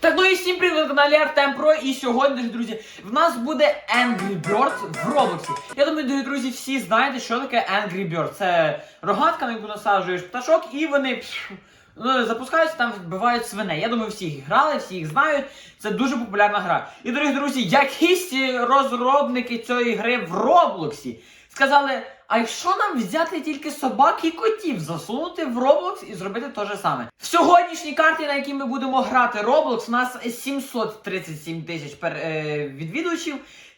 Так, ну і всім привіт на каналі Артем Про. І сьогодні, друзі, в нас буде Angry Birds в Роблоксі. Я думаю, друзі, всі знаєте, що таке Angry Bird. Це рогатка, на яку насаджуєш пташок, і вони пш, ну, запускаються, там вбивають свиней. Я думаю, всі їх грали, всі їх знають. Це дуже популярна гра. І, дорогі друзі, якісь розробники цієї гри в Роблоксі сказали. А якщо нам взяти тільки собак і котів, засунути в Roblox і зробити те же саме? В сьогоднішній карті, на якій ми будемо грати Roblox, у нас 737 тисяч е, відвідувачів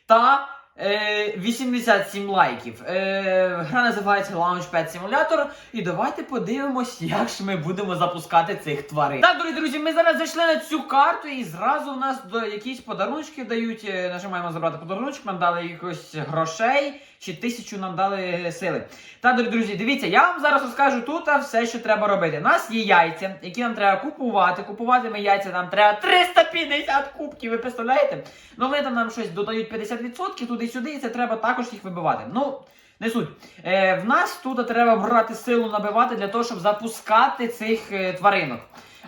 та е, 87 лайків. Е, гра називається Launchpad Simulator. І давайте подивимось, як ж ми будемо запускати цих тварин. Так, дорогі друзі, ми зараз зайшли на цю карту, і зразу у нас до якісь подарунки дають. Е, Нажимаємо забрати подарунок, нам дали якось грошей. Чи тисячу нам дали сили. Так, дорогі друзі, дивіться, я вам зараз розкажу тут все, що треба робити. У нас є яйця, які нам треба купувати. Купувати ми яйця нам треба 350 кубків, ви представляєте? Ну вони там нам щось додають 50% туди-сюди, і це треба також їх вибивати. Ну, не суть. Е, в нас тут треба брати силу набивати для того, щоб запускати цих е, тваринок.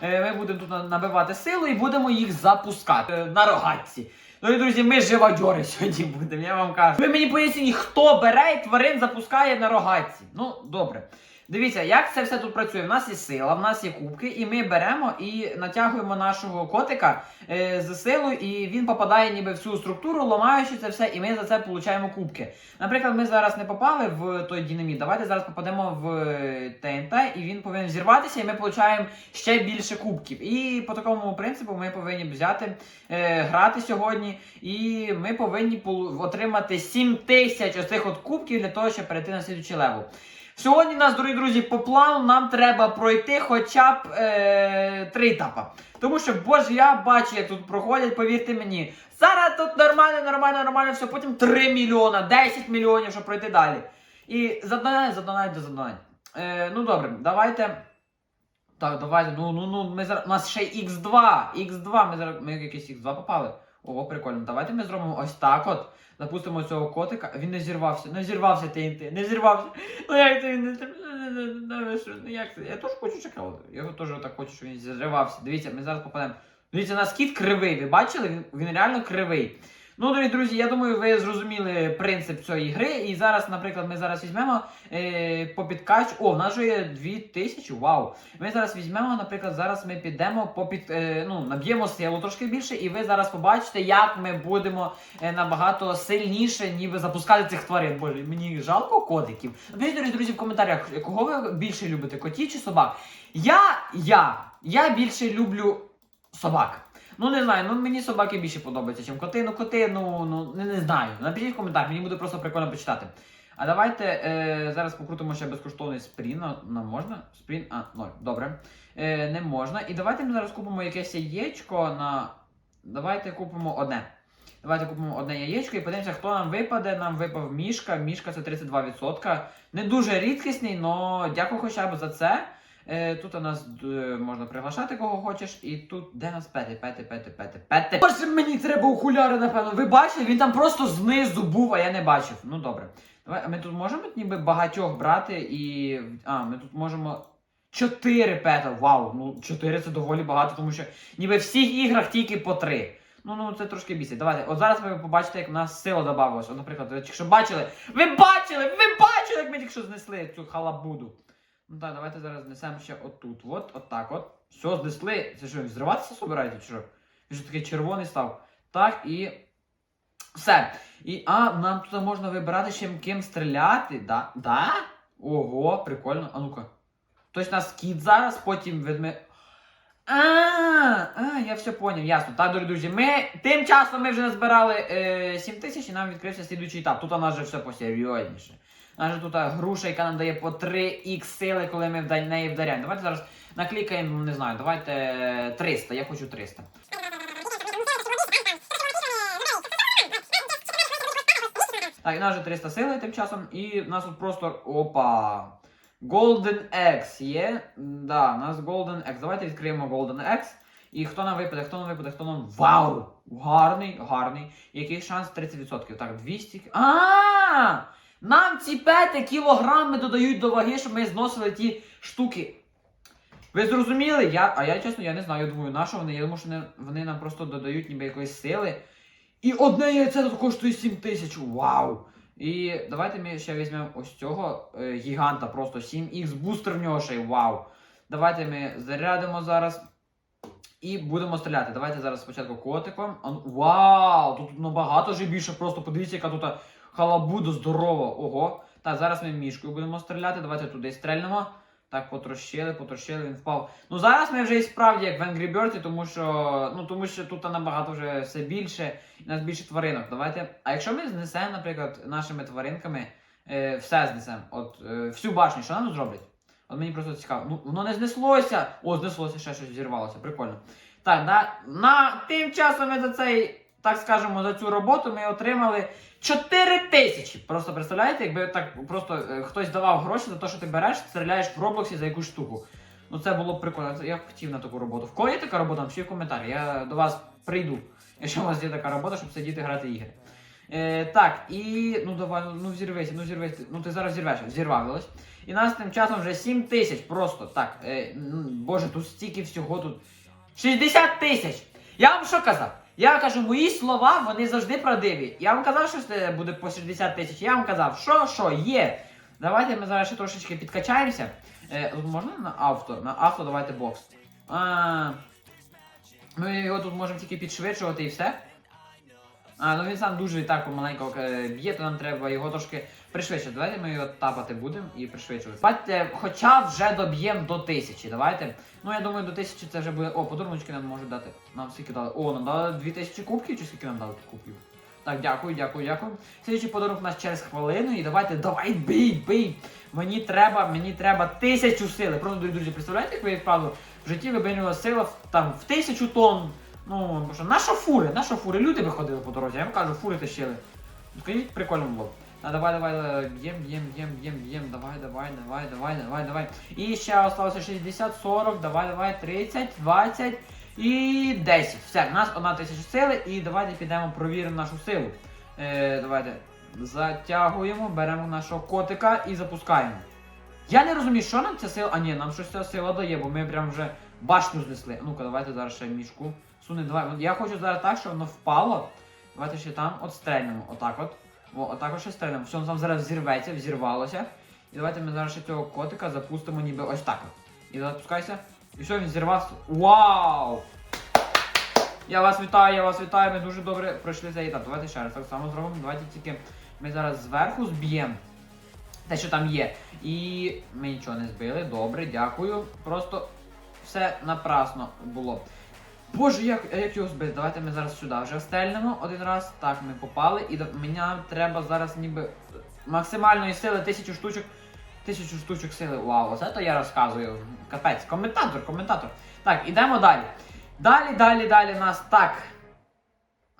Е, ми будемо тут набивати силу і будемо їх запускати е, на рогатці. Ну і друзі, ми живодьори сьогодні будемо, я вам кажу. Ви мені поясніть, хто бере і тварин запускає на рогатці. Ну, добре. Дивіться, як це все тут працює. В нас є сила, в нас є кубки, і ми беремо і натягуємо нашого котика е, з силою, і він попадає ніби в цю структуру, ламаючи це все, і ми за це получаємо кубки. Наприклад, ми зараз не попали в той динаміт. Давайте зараз попадемо в е, ТНТ, і він повинен зірватися, і ми получаємо ще більше кубків. І по такому принципу ми повинні взяти, е, грати сьогодні, і ми повинні отримати 7 тисяч оцих от кубків для того, щоб перейти на слідчий левел. Сьогодні нас, дорогі друзі, по плану нам треба пройти хоча б е, три етапа. Тому що, боже, я бачу, як тут проходять, повірте мені. Зараз тут нормально, нормально, нормально, все, потім 3 мільйона, 10 мільйонів, щоб пройти далі. І задонать, задонать, задонать. Е, ну добре, давайте. Так, давайте. Ну, ну, ну, ми зараз. У нас ще X2. X2. Ми зараз. Ми якийсь X2 попали. Ого, прикольно. Давайте ми зробимо ось так от. Запустимо цього котика. Він не зірвався. Не зірвався ТНТ. Не зірвався. Ну як це він не Ну, що, ну, як це? Я теж хочу чекати. Я теж так хочу, щоб він зірвався. Дивіться, ми зараз попадемо. Дивіться, у нас кіт кривий. Ви бачили? Він, він реально кривий. Ну, дорогі друзі, я думаю, ви зрозуміли принцип цієї гри. І зараз, наприклад, ми зараз візьмемо е, по підкач. О, в нас же є 2000, вау. Ми зараз візьмемо, наприклад, зараз ми підемо по під, е, ну, наб'ємо силу трошки більше, і ви зараз побачите, як ми будемо е, набагато сильніше, ніби запускати цих тварин. Боже, мені жалко котиків. Напишіть, дорогі друзі, в коментарях, кого ви більше любите, котів чи собак? Я, я, я більше люблю собак. Ну не знаю, ну мені собаки більше подобаються, ніж коти. Ну коти, ну, ну не, не знаю. Напишіть в коментарях, мені буде просто прикольно почитати. А давайте е, зараз покрутимо ще безкоштовний спрін. На, на можна? Спрін? А, ноль. Добре. Е, не можна. І давайте ми зараз купимо якесь яєчко на. Давайте купимо одне. Давайте купимо одне яєчко і подивимося, хто нам випаде. Нам випав мішка. Мішка це 32%. Не дуже рідкісний, але дякую хоча б за це. Е, тут у нас е, можна приглашати кого хочеш, і тут де нас пети, пети, пети, пети, пети. Боже, мені треба окуляри, напевно. Ви бачили? Він там просто знизу був, а я не бачив. Ну добре. Давай, ми тут можемо ніби багатьох брати і. А, ми тут можемо. Чотири пета. Вау, ну чотири це доволі багато, тому що ніби в всіх іграх тільки по три. Ну, ну це трошки бісить. Давайте. От зараз ви побачите, як в нас сила додавалася. От, наприклад, якщо бачили. Ви бачили! Ви бачили, як ми тільки знесли цю халабуду. Ну так, давайте зараз знесемо ще отут. От, от так от. Все, знесли. Це що, він зриватися собираєте, чи що? Він що такий червоний став. Так, і. Все. І, а, нам тут можна вибирати ще ким стріляти. Да? Да? Ого, прикольно. А ну-ка. У нас кіт зараз, потім ведме. А, а, я все поняв, ясно. Так, дорогі друзі, ми тим часом ми вже назбирали е, 7 тисяч і нам відкрився слідуючий етап. Тут у нас вже все посерйозніше. Же тут груша, яка нам дає по 3х сили, коли ми в неї вдаряємо. Давайте зараз наклікаємо, не знаю, давайте е, 300. Я хочу 300. Так, і нас вже 300 сили тим часом, і в нас тут просто. Опа! Golden X є. Да, у нас Golden X. Давайте відкриємо Golden X. І хто нам випаде, хто нам випаде, хто нам. Вау! Гарний, гарний. Який шанс 30%? Так, 200. А! Нам ці пети кілограми додають до ваги, щоб ми зносили ті штуки. Ви зрозуміли? Я, а я чесно, я не знаю. Я думаю, на що вони? Я думаю, що вони, нам просто додають ніби якоїсь сили. І одне яйце тут коштує 7 тисяч. Вау! І давайте ми ще візьмемо ось цього е, гіганта, просто 7х бустер в нього ще й вау. Давайте ми зарядимо зараз. І будемо стріляти. Давайте зараз спочатку котиком. Вау! Тут набагато вже більше. Просто подивіться, яка тут халабуда здорова. Ого. Так, зараз ми мішкою будемо стріляти. Давайте туди стрельнемо. Так, потрощили, потрощили, він впав. Ну зараз ми вже і справді як в Angry Birds, тому що ну тому що тут набагато вже все більше, і нас більше тваринок. Давайте. А якщо ми знесемо, наприклад, нашими тваринками, е, все знесемо, от е, всю башню, що нам зроблять? От мені просто цікаво. Ну воно не знеслося. О, знеслося, ще щось зірвалося. Прикольно. Так, на, на тим часом ми за цей, так скажемо, за цю роботу ми отримали 4 тисячі. Просто представляєте, якби так просто е, хтось давав гроші за те, що ти береш, стріляєш в Роблоксі за якусь штуку. Ну це було прикольно. Я хотів на таку роботу. В кого є така робота? Напишіть в коментарі. Я до вас прийду. Якщо у вас є така робота, щоб сидіти грати ігри. Е, так, і ну давай, ну, взірвися, ну взірвися. Ну ти зараз зірвеш, взірвалось. І нас тим часом вже 7 тисяч просто. Так, е, боже, тут стільки всього тут. 60 тисяч! Я вам що казав? Я кажу, мої слова, вони завжди правдиві. Я вам казав, що це буде по 60 тисяч. Я вам казав, що, що, є. Давайте ми зараз ще трошечки підкачаємося. Е, можна на авто? На авто давайте бокс. А, ми його тут можемо тільки підшвидшувати і все. А, ну він сам дуже так помаленько е, б'є, то нам треба його трошки пришвидшити. Давайте ми його тапати будемо і пришвидшувати. Бачите, хоча вже доб'ємо до тисячі. Давайте. Ну я думаю, до тисячі це вже буде. О, подаруночки нам можуть дати. Нам скільки дали. О, нам дали 2000 кубків, чи скільки нам дали кубків? Так, дякую, дякую, дякую. Слідчий подарунок у нас через хвилину. І давайте, давай, бий, бий. Мені треба, мені треба тисячу сили. Просто, друзі, представляєте, як ви вправду в житті вибинювала сила в- там в тисячу тонн. Ну, бо що, на що фури? На що фури? Люди виходили по дорозі, я вам кажу, фури тащили. Скажіть, прикольно було. А, давай, давай, давай, б'єм, б'єм, б'єм, б'єм, б'єм, давай, давай, давай, давай, давай, давай. І ще осталося 60, 40, давай, давай, 30, 20 і 10. Все, у нас одна тисяча сили, і давайте підемо провіримо нашу силу. Е, давайте затягуємо, беремо нашого котика і запускаємо. Я не розумію, що нам ця сила. А ні, нам щось ця сила дає, бо ми прям вже башню знесли. Ну-ка, давайте зараз ще мішку. Суне, давай. Я хочу зараз так, щоб воно впало. Давайте ще там от стрельнемо. Отак от. О, отак от ще стрельнемо. Все, воно там зараз взірветься, взірвалося. І давайте ми зараз ще цього котика запустимо ніби ось так от. І запускайся. І все, він зірвався. Вау! Я вас вітаю, я вас вітаю. Ми дуже добре пройшли цей етап. Давайте ще раз так само зробимо. Давайте тільки ми зараз зверху зб'ємо те, що там є. І ми нічого не збили. Добре, дякую. Просто все напрасно було. Боже, як, як його збити? Давайте ми зараз сюди вже стрельнемо один раз. Так, ми попали. І мені треба зараз ніби максимальної сили тисячу штучок. Тисячу штучок сили. Вау, оце то я розказую. Капець. Коментатор, коментатор. Так, ідемо далі. Далі, далі, далі нас так.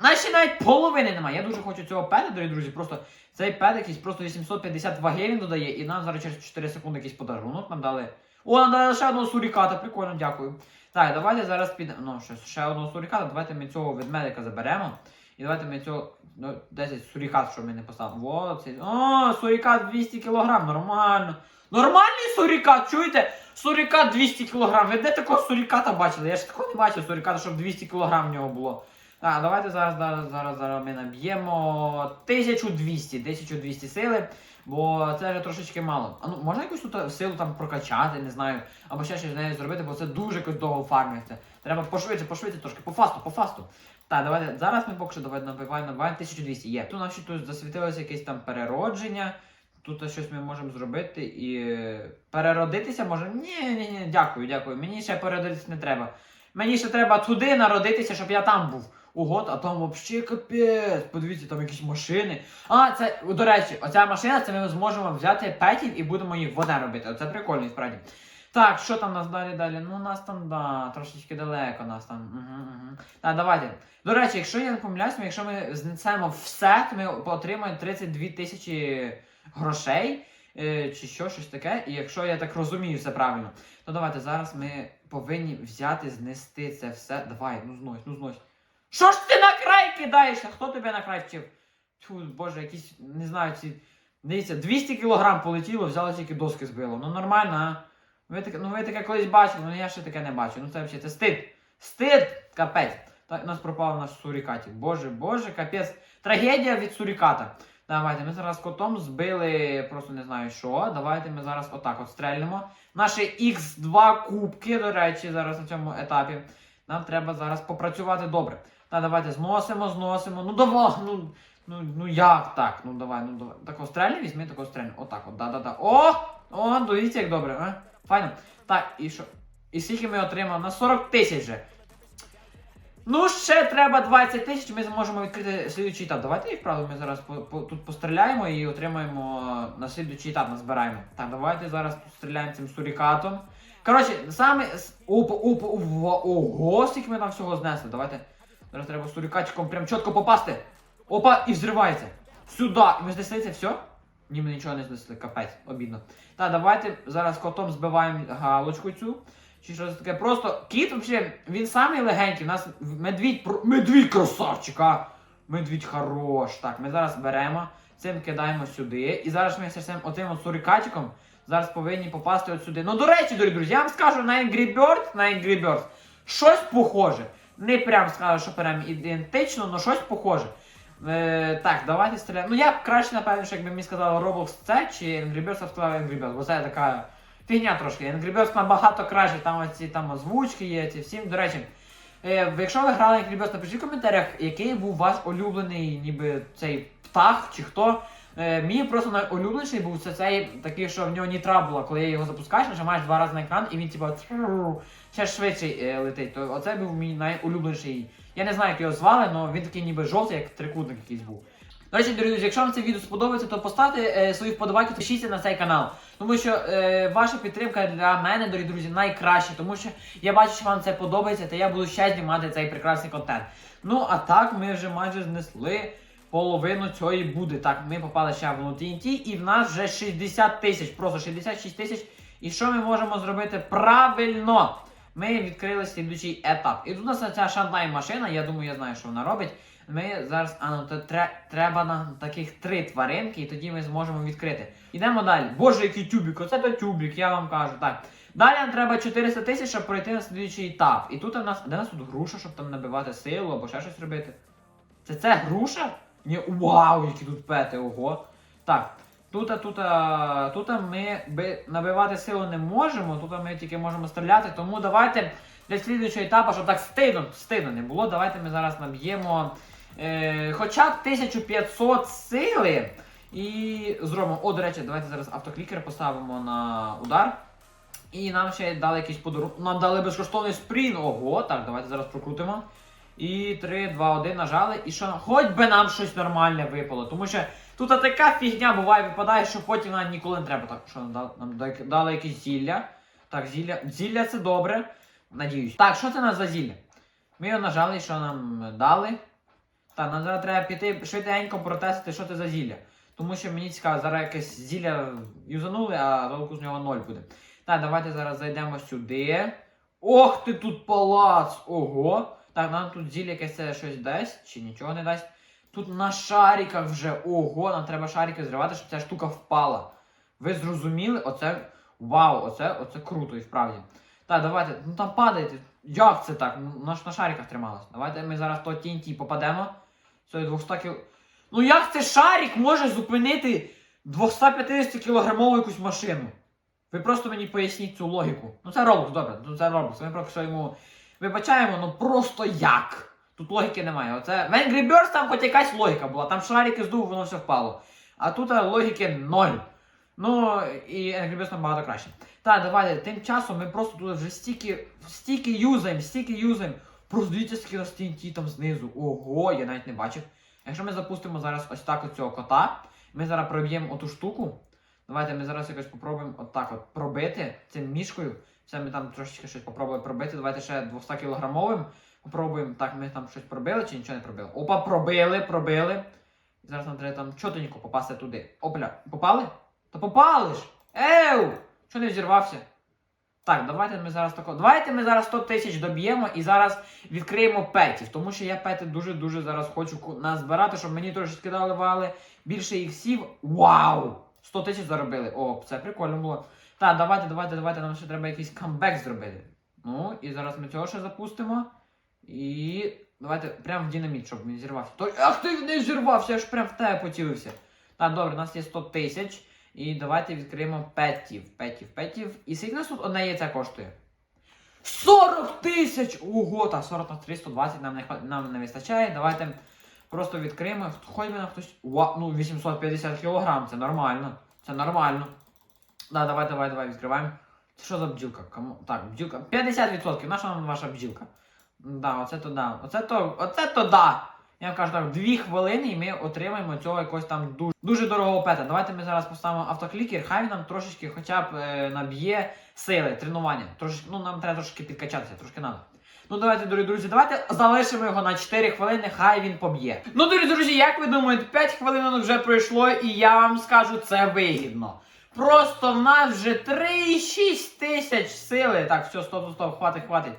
Наші навіть половини немає. Я дуже хочу цього педа, дорогі друзі. Просто цей пед якийсь просто 850 ваги він додає, і нам зараз через 4 секунди якийсь подарунок нам дали. О, нам ще одного суріката, прикольно, дякую. Так, давайте зараз підемо. Ну, ще, ще одного суріката, давайте ми цього ведмедика заберемо. І давайте ми цього. Ну, 10 сурікат, що ми не поставимо. Во, цей. О, сурікат 200 кг, нормально. Нормальний сурікат, чуєте? Сурікат 200 кг. Ви де такого суріката бачили? Я ж такого не бачив суріката, щоб 200 кг в нього було. Так, давайте зараз, зараз, зараз, зараз ми наб'ємо 1200, 1200 сили, бо це вже трошечки мало. А ну можна якусь тут силу там прокачати, не знаю, або ще щось з нею зробити, бо це дуже якось довго фармиться. Треба пошвидше, пошвидше трошки, по фасту, по фасту. Так, давайте, зараз ми поки що давайте набиваємо, набиваємо 1200 є. Тут наші тут засвітилося якесь там переродження. Тут щось ми можемо зробити і е, переродитися може. Ні, ні, ні, дякую, дякую. Мені ще переродитися не треба. Мені ще треба туди народитися, щоб я там був. Ого, а там взагалі капець. Подивіться, там якісь машини. А, це, до речі, оця машина, це ми зможемо взяти петів і будемо їх вода робити. Оце прикольно, справді. Так, що там у нас далі далі? Ну, у нас там, да, трошечки далеко нас там. Угу, угу. Так, давайте. До речі, якщо я не помиляюсь, якщо ми знесемо все, то ми отримаємо 32 тисячі грошей. е, Чи що, щось таке, і якщо я так розумію все правильно, то давайте зараз ми повинні взяти, знести це все. Давай, ну знось, ну знось. Що ж ти на край кидаєшся? Хто тебе на край вчив? Тьфу, боже, якісь, не знаю, ці. Дивіться, 200 кілограм полетіло, взяло тільки доски збило. Ну нормально, а? Ви таке, ну ви таке колись бачили, ну я ще таке не бачу. Ну це взагалі це стид. Стид! Капець. Так, у нас пропав наш сурікатик. Боже, боже, капець. Трагедія від суріката. Давайте, ми зараз котом збили, просто не знаю що. Давайте ми зараз отак от стрельнемо. Наші Х2 кубки, до речі, зараз на цьому етапі. Нам треба зараз попрацювати добре. Та давайте зносимо, зносимо. Ну давай, ну, ну, ну як так? Ну давай, ну давай. Тако стрельне, візьми, тако стрельне. Отак от, да-да-да. О! О, дивіться, як добре, а? Файно. Так, і що? І скільки ми отримали? На 40 тисяч вже. Ну, ще треба 20 тисяч, ми зможемо відкрити слідуючий етап. Давайте їх правда, ми зараз по, по, тут постріляємо і отримаємо на слідуючий етап, назбираємо. Так, давайте зараз постріляємо цим сурікатом. Коротше, саме. опа, опа, ого, скільки ми там всього знесли. Давайте. Зараз треба сурікатчиком прям чітко попасти. Опа, і взривається. Сюди. І ми знесли це все? Ні, ми нічого не знесли, капець, обідно. Так, давайте зараз котом збиваємо галочку цю. Чи щось таке. Просто кіт, взагалі, він самий легенький. У нас медвідь, медвідь красавчик, а. Медвідь хорош. Так, ми зараз беремо, цим кидаємо сюди. І зараз ми цим отим от сурикатиком зараз повинні попасти от сюди. Ну, до речі, дорогі друзі, я вам скажу на Angry Birds, на Angry Birds, щось похоже. Не прям скажу, що прям ідентично, але щось похоже. Е, так, давайте стріляємо. Ну я б краще, напевно, що якби мені сказали Roblox це, чи Angry Birds, я сказав Angry Birds, бо це така фігня трошки. Angry Birds набагато краще, там оці там озвучки є, ці всім. До речі, е, якщо ви грали Angry Birds, напишіть в коментарях, який був ваш улюблений, ніби цей птах чи хто. Е, мені просто найулюбленіший був це цей такий, що в нього нітра була, коли його запускаєш, нажимаєш два рази на екран, і він типа ще швидше е, летить. То оце був мій найулюбленіший. Я не знаю, як його звали, але він такий ніби жовтий, як трикутник якийсь був. До речі, друзі, якщо вам це відео сподобається, то поставте е, свої вподобайки, пишіться на цей канал. Тому що е, ваша підтримка для мене, дорогі друзі, найкраща. Тому що я бачу, що вам це подобається, та я буду ще знімати цей прекрасний контент. Ну, а так ми вже майже знесли половину цієї буде. Так, ми попали ще в TNT, і в нас вже 60 тисяч, просто 66 тисяч. І що ми можемо зробити правильно? Ми відкрили слідуючий етап. І тут у нас ця шантай машина, я думаю, я знаю, що вона робить. Ми зараз, а ну то тре- треба на таких три тваринки, і тоді ми зможемо відкрити. Ідемо далі. Боже, який тюбік, оце то тюбік, я вам кажу. Так. Далі нам треба 400 тисяч, щоб пройти на слідуючий етап. І тут у нас. Де у нас тут груша, щоб там набивати силу або ще щось робити? Це це груша? Ні, вау, які тут пети, ого. Так. Тут, тут, тут ми набивати силу не можемо, тут ми тільки можемо стріляти, тому давайте для слідуючого етапу, щоб так стидно, стидно не було, давайте ми зараз наб'ємо е, хоча б 1500 сили і зробимо. О, до речі, давайте зараз автоклікер поставимо на удар. І нам ще дали якийсь подарунок. Нам дали безкоштовний спрін. Ого, так, давайте зараз прокрутимо. І 3, 2, 1 нажали. І що? Хоч би нам щось нормальне випало. Тому що тут така фігня буває, випадає, що потім нам ніколи не треба. Так, що нам дали? Якесь зілля. Так, зілля. Зілля це добре. Надіюсь. Так, що це нас за зілля? Ми його нажали, що нам дали. Так, нам зараз треба піти швиденько протестити, що це за зілля. Тому що мені цікаво, зараз якесь зілля юзанули, а толку з нього ноль буде. Так, давайте зараз зайдемо сюди. Ох ти тут палац! Ого! Так, нам тут зілля якесь щось дасть, чи нічого не дасть. Тут на шариках вже. Ого, нам треба шарики зривати, щоб ця штука впала. Ви зрозуміли? Оце. Вау, оце, оце круто і справді. Так, давайте. Ну там падайте. Як це так? Ну, Вона ж на шариках трималась. Давайте ми зараз то TNT попадемо. Це 200 кіл. Ну як це шарик може зупинити 250 кілограмову якусь машину? Ви просто мені поясніть цю логіку. Ну це Roblox, добре, ну це Roblox. Ми просто йому вибачаємо, ну просто як? Тут логіки немає. Оце в Angry Birds там хоч якась логіка була, там шарики здув, воно все впало. А тут логіки ноль. Ну і Angry Birds набагато краще. Так, давайте, тим часом ми просто тут вже стільки, стільки юзаємо, стільки юзаємо. Просто дивіться, скільки нас TNT там знизу. Ого, я навіть не бачив. Якщо ми запустимо зараз ось так от цього кота, ми зараз проб'ємо оту штуку. Давайте ми зараз якось попробуємо отак от пробити цим мішкою. Це ми там трошечки щось попробуємо пробити. Давайте ще 200 кілограмовим. Попробуємо. Так, ми там щось пробили чи нічого не пробили? Опа, пробили, пробили. І зараз нам треба там чотенько попасти туди. Опля, попали? Та попали ж! Еу! Що не взірвався? Так, давайте ми зараз тако. Давайте ми зараз 100 тисяч доб'ємо і зараз відкриємо петів. Тому що я пети дуже-дуже зараз хочу назбирати, щоб мені трошки давали більше іксів. Вау! 100 тисяч заробили. О, це прикольно було. Так, давайте, давайте, давайте, нам ще треба якийсь камбек зробити. Ну, і зараз ми цього ще запустимо. І. Давайте прям в динаміт, щоб він зірвався. Той, ах ти не зірвався, я ж прям в тебе поцілився. Так, добре, у нас є 100 тисяч. І давайте відкриємо петів, петів, петів. І скільки нас тут одне яйце коштує? 40 тисяч! Ого, та 40 на 3, 120 нам не, нам не вистачає. Давайте просто відкриємо. Хоч би нам хтось. Ва, ну 850 кілограм, це нормально. Це нормально. Да, давай, давай, давай, відкриваємо. Це що за бджілка? Кому? Так, бджілка. 50%. Наша вам ваша бджілка? Да, оце то да. Оце то, оце то да. Я вам кажу так, дві хвилини і ми отримаємо цього якогось там дуже, дуже дорогого пета. Давайте ми зараз поставимо автоклікер, хай він нам трошечки хоча б е, наб'є сили, тренування. Трошечки, ну нам треба трошки підкачатися, трошки надо. Ну давайте, дорогі друзі, давайте залишимо його на 4 хвилини, хай він поб'є. Ну, дорогі друзі, як ви думаєте, 5 хвилин вже пройшло, і я вам скажу, це вигідно. Просто в нас вже 3,6 тисяч сили. Так, все, стоп, стоп, стоп, хватить, хватить.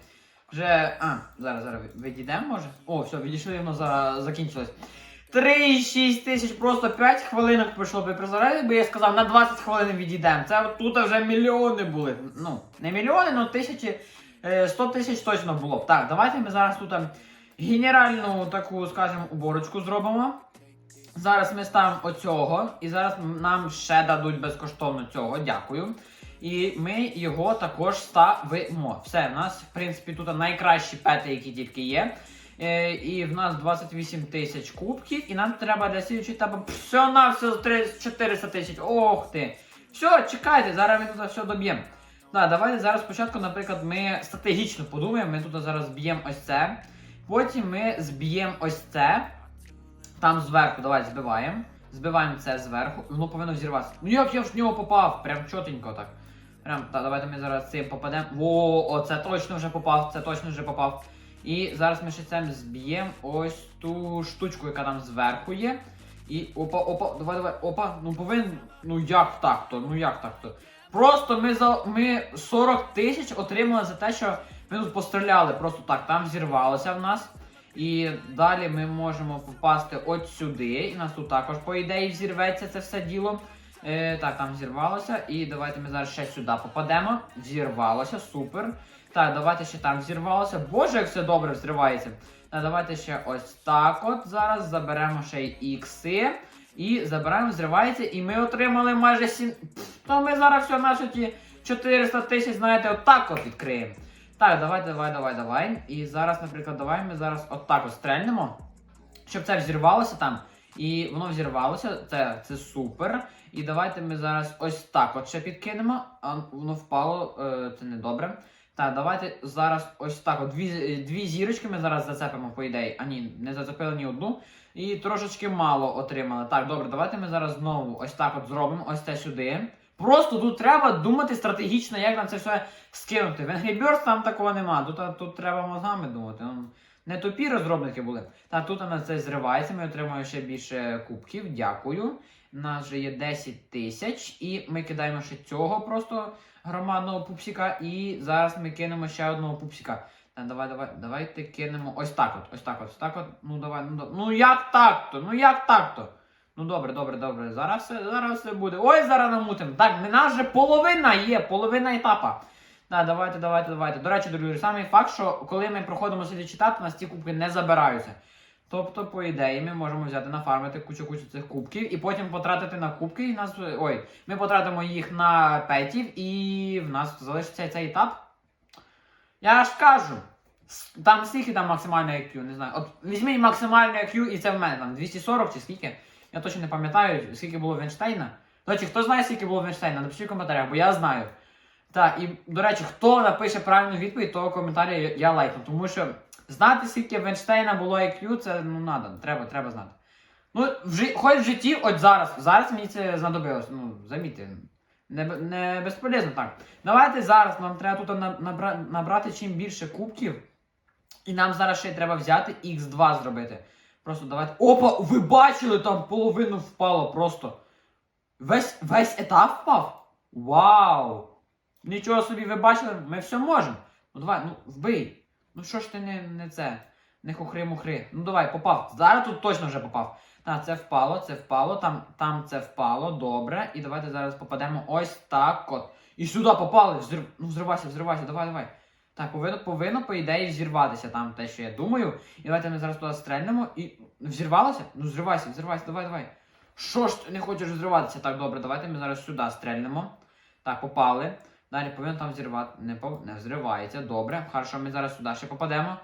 Вже. А, зараз, зараз відійдемо, може? О, все, відійшли, воно за... закінчилось. 3,6 тисяч, просто 5 хвилинок пройшло би представляєте, би я сказав, на 20 хвилин відійдемо. Це тут вже мільйони були. Ну, не мільйони, ну тисячі. е, 100 тисяч точно було б. Так, давайте ми зараз тут е, генеральну таку, скажімо, уборочку зробимо. Зараз ми ставимо оцього, і зараз нам ще дадуть безкоштовно цього, дякую. І ми його також ставимо. Все, в нас, в принципі, тут найкращі пети, які тільки є. Е, і в нас 28 тисяч кубків, і нам треба для слідчого етапу все на все 400 тисяч. Ох ти! Все, чекайте, зараз ми тут все доб'ємо. Да, давайте зараз спочатку, наприклад, ми стратегічно подумаємо, ми тут зараз зб'ємо ось це. Потім ми зб'ємо ось це. Там зверху, давай збиваємо. Збиваємо це зверху. Воно повинно взірватися. Ну як я ж в нього попав? Прям чотенько так. Прям, так, давайте ми зараз цим попадемо. О, о, це точно вже попав, це точно вже попав. І зараз ми ще цим зб'ємо ось ту штучку, яка там зверху є. І опа, опа, давай, давай, опа, ну повинен. Ну як так то? Ну як так то? Просто ми за ми 40 тисяч отримали за те, що ми тут постріляли. Просто так, там зірвалося в нас. І далі ми можемо попасти от сюди. І нас тут також, по ідеї, взірветься це все діло. Е, так, там зірвалося. І давайте ми зараз ще сюди попадемо. Зірвалося, супер. Так, давайте ще там взірвалося. Боже, як все добре взривається. Так, давайте ще ось так от. Зараз заберемо ще й ікси. І забираємо, зривається. І ми отримали майже 7. Пф, То ми зараз все наші ті 400 тисяч, знаєте, отак от відкриємо. Так, давай, давай, давай, давай. І зараз, наприклад, давай ми зараз отак от стрельнемо. Щоб це взірвалося там. І воно взірвалося, це, це супер. І давайте ми зараз ось так от ще підкинемо. А воно впало, е, це не добре. Так, давайте зараз ось так. От дві, дві зірочки ми зараз зацепимо, по ідеї. А ні, не зацепили ні одну. І трошечки мало отримали. Так, добре, давайте ми зараз знову ось так от зробимо, ось це сюди. Просто тут треба думати стратегічно, як нам це все скинути. В там такого нема. Тут, тут треба мозгами думати. Ну, Не тупі розробники були. Так, тут у нас це зривається, ми отримуємо ще більше кубків. Дякую. У нас вже є 10 тисяч. І ми кидаємо ще цього просто громадного пупсика. І зараз ми кинемо ще одного пупсика. Так, давай, давай, давайте кинемо ось так от, ось так от, ось так от. Ну давай, ну, да- ну як так-то? Ну як так-то? Ну добре, добре, добре. Зараз все, зараз все буде. Ой, зараз намутимо. Так, в нас вже половина є, половина етапа. Так, давайте, давайте, давайте. До речі, друзі, самий факт, що коли ми проходимо слідчий етап, у нас ці кубки не забираються. Тобто, по ідеї, ми можемо взяти нафармити кучу-кучу цих кубків і потім потратити на кубки, і нас. Ой, ми потратимо їх на петів, і в нас залишиться цей етап. Я ж кажу. Там скільки там максимальне IQ, не знаю. От візьміть максимальне IQ, і це в мене там 240 чи скільки. Я точно не пам'ятаю, скільки було Венштейна. До речі, хто знає, скільки було Венштейна, напишіть в коментарях, бо я знаю. Так, і, до речі, хто напише правильну відповідь, того коментаря я, лайкну. Тому що знати, скільки Венштейна було IQ, це ну надо, треба, треба знати. Ну, в жи... хоч в житті, от зараз, зараз мені це знадобилось. Ну, замітьте. Не, не безполезно так. Давайте зараз нам треба тут набра... набрати чим більше кубків. І нам зараз ще треба взяти X2 зробити. Просто давайте. Опа! Ви бачили, там половину впало просто. Весь, весь етап впав? Вау! Нічого собі ви бачили, ми все можемо. Ну давай, ну вбий. Ну що ж ти не, не це? Не хухри-мухри. Ну давай, попав. Зараз тут точно вже попав. Так, це впало, це впало, там, там це впало, добре. І давайте зараз попадемо ось так от. І сюди попали. Взрив... Ну, взривайся, взривайся, давай, давай. Так, повинно, повинно, по ідеї, взірватися там те, що я думаю. І давайте ми зараз туди стрельнемо і. Взірвалося? Ну взривайся, взривайся, давай, давай. Що ж ти не хочеш взриватися? Так, добре, давайте ми зараз сюди стрельнемо. Так, попали. Далі повинен там взірвати. Не, пов... не взривається. Добре. Хорошо, ми зараз сюди ще попадемо.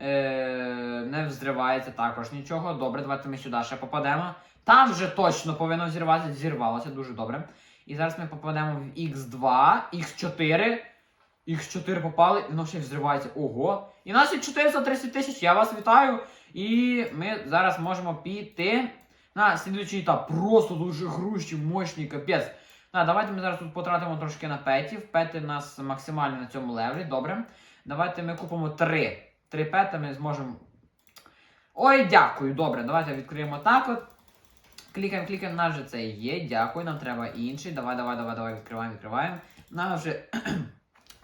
Е... Не взривається також нічого. Добре, давайте ми сюди ще попадемо. Там вже точно повинно взірватися. Зірвалося, дуже добре. І зараз ми попадемо в X2, X4. X4 попали, і воно ще взривається. Ого! І нас є 430 тисяч, я вас вітаю. І ми зараз можемо піти на слідуючий етап. Просто дуже грущі, мощні, капець. На, давайте ми зараз тут потратимо трошки на петів. Пети в нас максимально на цьому левелі, добре. Давайте ми купимо три. Три пета ми зможемо. Ой, дякую, добре. Давайте відкриємо так от. Клікаємо, клікаємо, наш же це є. Дякую, нам треба інший. Давай, давай, давай, давай, відкриваємо, відкриваємо. Нам вже.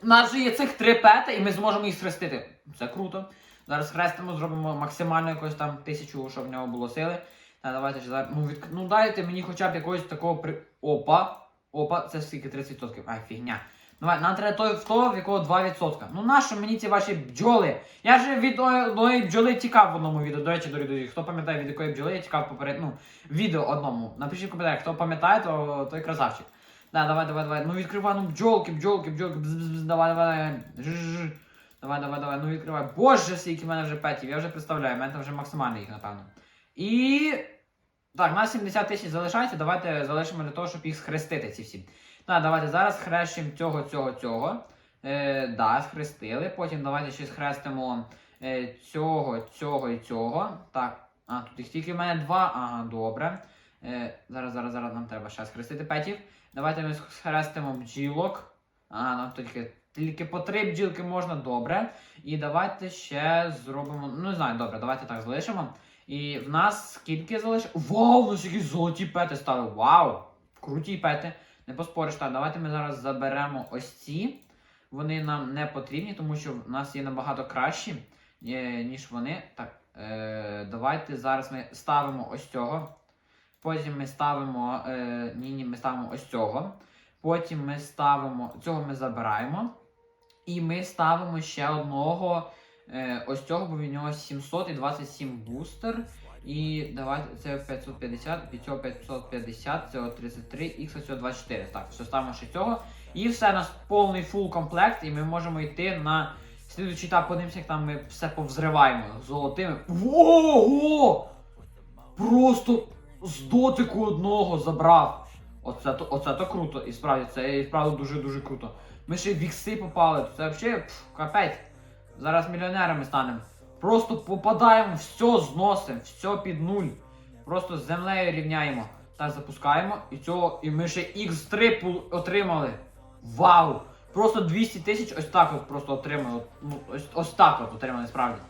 У нас же є цих три пета, і ми зможемо їх схрестити. Це круто. Зараз хрестимо, зробимо максимально якось там тисячу, щоб в нього було сили. Та давайте ж зараз. Ну, від... ну дайте мені хоча б якогось такого при. Опа! Опа, це скільки 30%. Ай, фігня. Давай, нам треба той в того, в якого 2%. Ну нащо мені ці ваші бджоли? Я ж від одної бджоли тікав в одному відео. До речі, дорогі друзі, хто пам'ятає від якої бджоли, я тікав поперед. Ну, відео одному. Напишіть в коментарях, хто пам'ятає, то той красавчик. Да, давай, давай, давай. Ну відкривай, ну бджолки, бджолки, бджолки. Бз, бз, бз, давай, давай. Жж. Давай, давай, давай. Ну відкривай. Боже, скільки в мене вже петів. Я вже представляю, в мене вже максимально їх, напевно. І. Так, у нас 70 тисяч залишається. Давайте залишимо для того, щоб їх схрестити ці всі. Так, давайте зараз хрещимо цього, цього, цього. Е, да, схрестили. Потім давайте ще схрестимо е, цього, цього і цього. Так. А, тут їх тільки в мене два. Ага, добре. Е, зараз, зараз, зараз нам треба ще схрестити петів. Давайте ми схрестимо бджілок. Ага, нам тільки, тільки по три бджілки можна, добре. І давайте ще зробимо. Ну, не знаю, добре, давайте так залишимо. І в нас скільки залишилось? Вау, у нас якісь золоті пети стали. Вау! Круті пети. Не поспориш. Так, давайте ми зараз заберемо ось ці. Вони нам не потрібні, тому що в нас є набагато кращі, е, ніж вони. Так, е, давайте зараз ми ставимо ось цього. Потім ми ставимо. Е, ні, ні, ми ставимо ось цього. Потім ми ставимо. Цього ми забираємо. І ми ставимо ще одного. Е, ось цього, бо в нього 727 бустер. І давайте це 550, від цього 550, цього 33, X цього 24. Так, все ставимо ще цього. І все, у нас повний фул комплект, і ми можемо йти на слідуючий етап, подивимося, як там ми все повзриваємо золотими. Ого! Просто з дотику одного забрав. Оце то, оце то круто. І справді, це і справді дуже-дуже круто. Ми ще й в ікси попали, це взагалі капець. Зараз мільйонерами станемо. Просто попадаємо, все зносимо, все під нуль. Просто з землею рівняємо. Так, запускаємо. І цього. І ми ще X3 отримали. Вау! Просто 200 тисяч ось так от просто отримали. Ну, ось, ось так от отримали справді.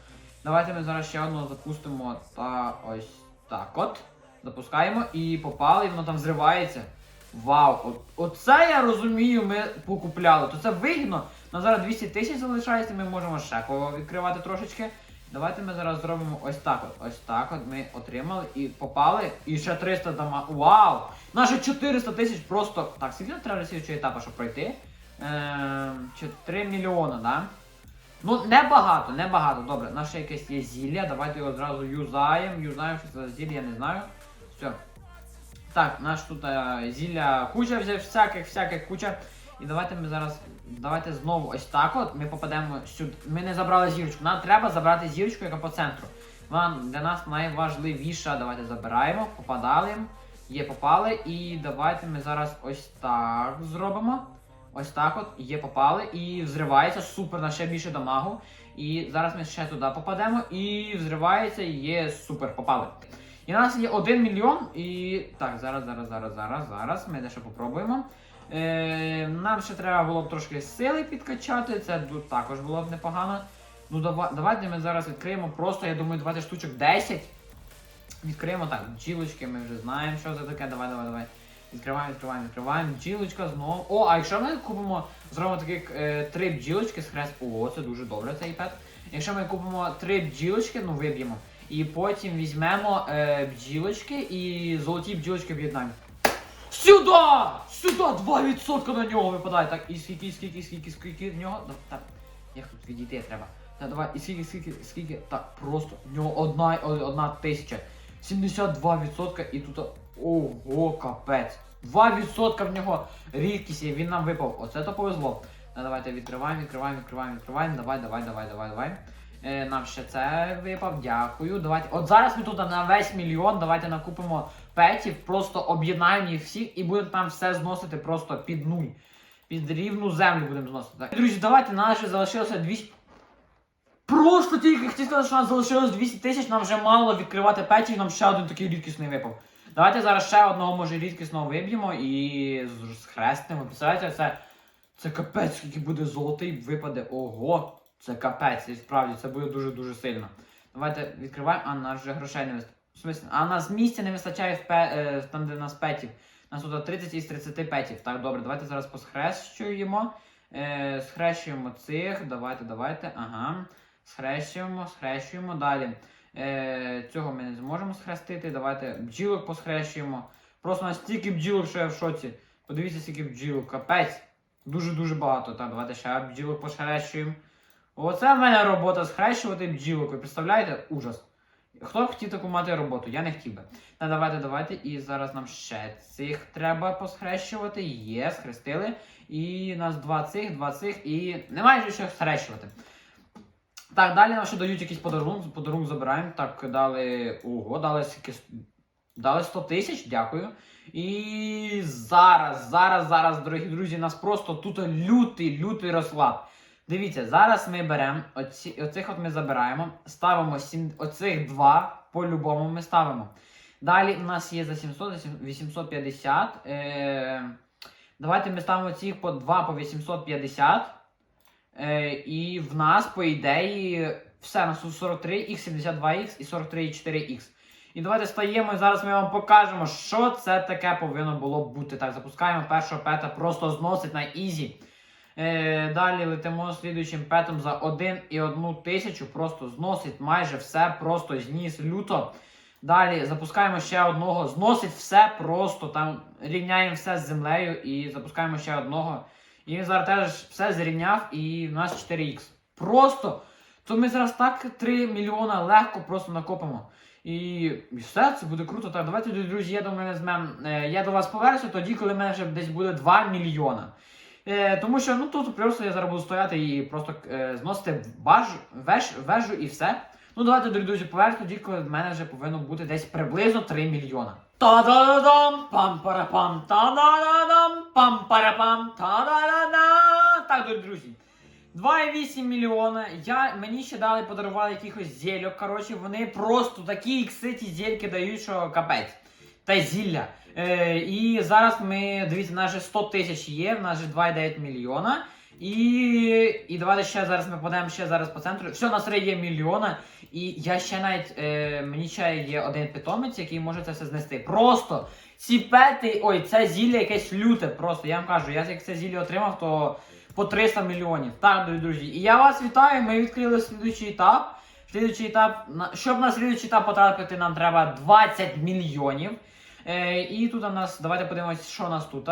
Давайте ми зараз ще одного запустимо та ось так от. Запускаємо і попали, і воно там зривається. Вау! От, оце я розумію, ми покупляли. То це вигідно. На зараз 200 тисяч залишається, ми можемо ще кого відкривати трошечки. Давайте ми зараз зробимо ось так от. Ось так от ми отримали і попали. І ще 300 дома. Вау! Наше 400 тисяч просто. Так, скільки треба слідчого етапу, щоб пройти? Ем, 4 мільйона, да? Ну, небагато, небагато. Добре, наше якесь є зілля. Давайте його одразу юзаємо. Юзаємо, що це зілля, я не знаю. Все. Так, наш тут е, зілля куча, взяв всяких, всяких куча. І давайте ми зараз. Давайте знову ось так от. Ми попадемо сюди. Ми не забрали зірочку. Нам треба забрати зірочку, яка по центру. Вона для нас найважливіша. Давайте забираємо, попадали. Є попали. І давайте ми зараз ось так зробимо. Ось так от, є попали і взривається, супер, на ще більше дамагу. І зараз ми ще туди попадемо і взривається, і є супер, попали. І у нас є 1 мільйон. І. Так, зараз, зараз, зараз, зараз, зараз. Ми дещо попробуємо. Е, нам ще треба було б трошки сили підкачати, це також було б непогано. Ну дава- давайте ми зараз відкриємо просто, я думаю, давайте штучок 10. Відкриємо так, бджілочки, ми вже знаємо, що це таке. Давай, давай, давай. Відкриваємо, відкриваємо, відкриваємо. Бджілочка знову. О, а якщо ми купимо, зробимо таких е, три бджілочки з хрест. О, це дуже добре, цей пет. Якщо ми купимо три бджілочки, ну виб'ємо. І потім візьмемо е, бджілочки і золоті бджілочки об'єднаємо. Сюди! Сюди! 2% на нього випадає. Так, і скільки, скільки, скільки, скільки в нього. Да, Так, як тут відійти треба. Так, давай, і скільки, скільки, скільки. Так, просто в нього одна, одна тисяча. 72% і тут. Ого, капець. 2% в нього рідкість, і він нам випав. Оце то повезло. Ну, давайте відкриваємо, відкриваємо, відкриваємо, відкриваємо. Давай, давай, давай, давай, давай. Е, нам ще це випав, дякую. Давайте. От зараз ми тут на весь мільйон. Давайте накупимо петів, просто об'єднаємо їх всіх і будемо там все зносити просто під нуль. Під рівну землю будемо зносити. Так. Друзі, давайте нам ще залишилося 200. Просто тільки хотів сказати, що нам залишилось 200 тисяч, нам вже мало відкривати петів, нам ще один такий рідкісний випав. Давайте зараз ще одного може рідкісного виб'ємо і схрестимо. Представляєте, це, це капець, скільки буде золотий випаде. Ого! Це капець, і справді це буде дуже-дуже сильно. Давайте відкриваємо, а нас вже грошей не вистачає. В смислі, а нас місця не вистачає в пе... е, там, де нас петів. У нас тут 30 із 30 петів. Так, добре, давайте зараз посхрещуємо. Е, схрещуємо цих. Давайте, давайте. Ага. Схрещуємо, схрещуємо далі. Е, цього ми не зможемо схрестити. Давайте бджілок посхрещуємо. Просто настільки бджілок, що я в шоці. Подивіться, скільки бджілок. Капець. Дуже-дуже багато. Так, давайте ще бджілок посхрещуємо. Оце в мене робота схрещувати бджілок. Представляєте? Ужас. Хто б хотів таку мати роботу? Я не хотів би. Та давайте, давайте. І зараз нам ще цих треба посхрещувати. Є, схрестили. І нас два цих, два цих, і немає що схрещувати. Так, далі нам ще дають якийсь подарунок, подарунок забираємо. Так, дали. Ого, дали. Дали 100 тисяч, дякую. І зараз, зараз, зараз, дорогі друзі, нас просто тут лютий, лютий розклад. Дивіться, зараз ми беремо оці, оцих от ми забираємо, ставимо сім, оцих два, по-любому ми ставимо. Далі у нас є за 700, за 850. Е, давайте ми ставимо цих по 2 по 850. Е, і в нас, по ідеї, все, тут 43х, 72х і 43,4х. І давайте стаємо, і зараз ми вам покажемо, що це таке повинно було бути. Так, запускаємо першого пета, просто зносить на ізі. Е, далі летимо слідуючим петом за 1,1 тисячу, просто зносить майже все, просто зніс люто. Далі запускаємо ще одного, зносить все просто, там рівняємо все з землею і запускаємо ще одного. І він зараз теж все зрівняв, і в нас 4х. Просто. То ми зараз так 3 мільйона легко просто накопимо. І, і все, це буде круто. Так, давайте, друзі, я думаю, візьмем. Е, я до вас повернуся тоді, коли в мене вже десь буде 2 мільйона. Е, тому що ну тут просто я зараз буду стояти і просто е, зносити баж, веж, вежу і все. Ну давайте, дорогі друзі, поверх тоді, коли в мене вже повинно бути десь приблизно 3 мільйона. Та-да-да-дам, пам-парапам, та-да-да-дам, пам-парапам, та-да-да-да. Так, дорогі друзі. 2,8 мільйона. Я, мені ще дали, подарували якихось зельок. Коротше, вони просто такі ікси ті зельки дають, що капець. Та зілля. Е, і зараз ми, дивіться, нас 100 тисяч є, в нас 2,9 мільйона. І, і давайте ще зараз ми подаємо ще зараз по центру. Все, у нас є мільйона. І я ще навіть е, мені ще є один питомець, який може це все знести. Просто ці пети, ой, це зілля якесь люте. Просто я вам кажу, я як це зілля отримав, то по 300 мільйонів. Так, друзі. І я вас вітаю. Ми відкрили слідуючий етап. Слідуючий етап, щоб на слідуючий етап потрапити, нам треба 20 мільйонів. Е, і тут у нас, давайте подивимось, що у нас тут.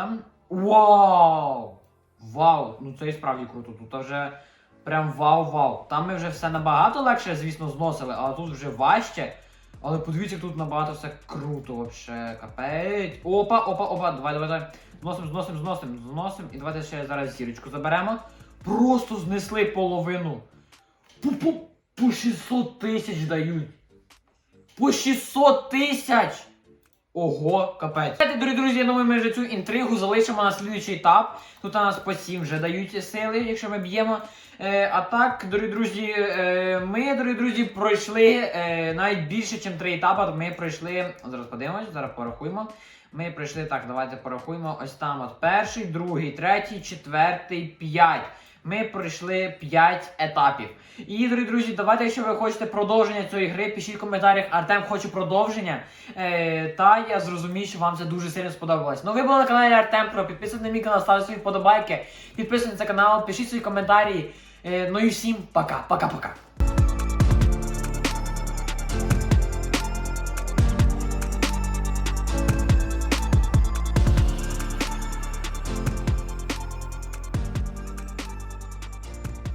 Вау! Вау! Ну це і справді круто. Тут вже прям вау-вау. Там ми вже все набагато легше, звісно, зносили, а тут вже важче. Але подивіться, тут набагато все круто вообще. Капець. Опа, опа, опа. Давай, давай, давай. Зносим, зносим, зносим, зносим. І давайте ще зараз зірочку заберемо. Просто знесли половину. По, по, по 600 тисяч дають. По 600 тисяч! Ого, капець. Давайте, дорогі друзі, я думаю, ми вже цю інтригу залишимо на слідуючий етап. Тут у нас по 7 вже дають сили, якщо ми б'ємо. Е, а так, дорогі друзі, е, ми, дорогі друзі, пройшли е, навіть більше, ніж 3 етапи. Ми пройшли. Зараз подивимось, зараз порахуємо. Ми пройшли так, давайте порахуємо. Ось там от перший, другий, третій, четвертий, п'ять. Ми пройшли 5 етапів. І, дорогі друзі, давайте, якщо ви хочете продовження цієї гри, пишіть в коментарях, Артем хочу продовження. Е, та я зрозумів, що вам це дуже сильно сподобалось. Ну ви були на каналі Артем Про. Підписуйтесь на мій канал, ставте свої вподобайки, підписуйтесь на канал, пишіть свої коментарі. Е, ну і всім пока, пока-пока.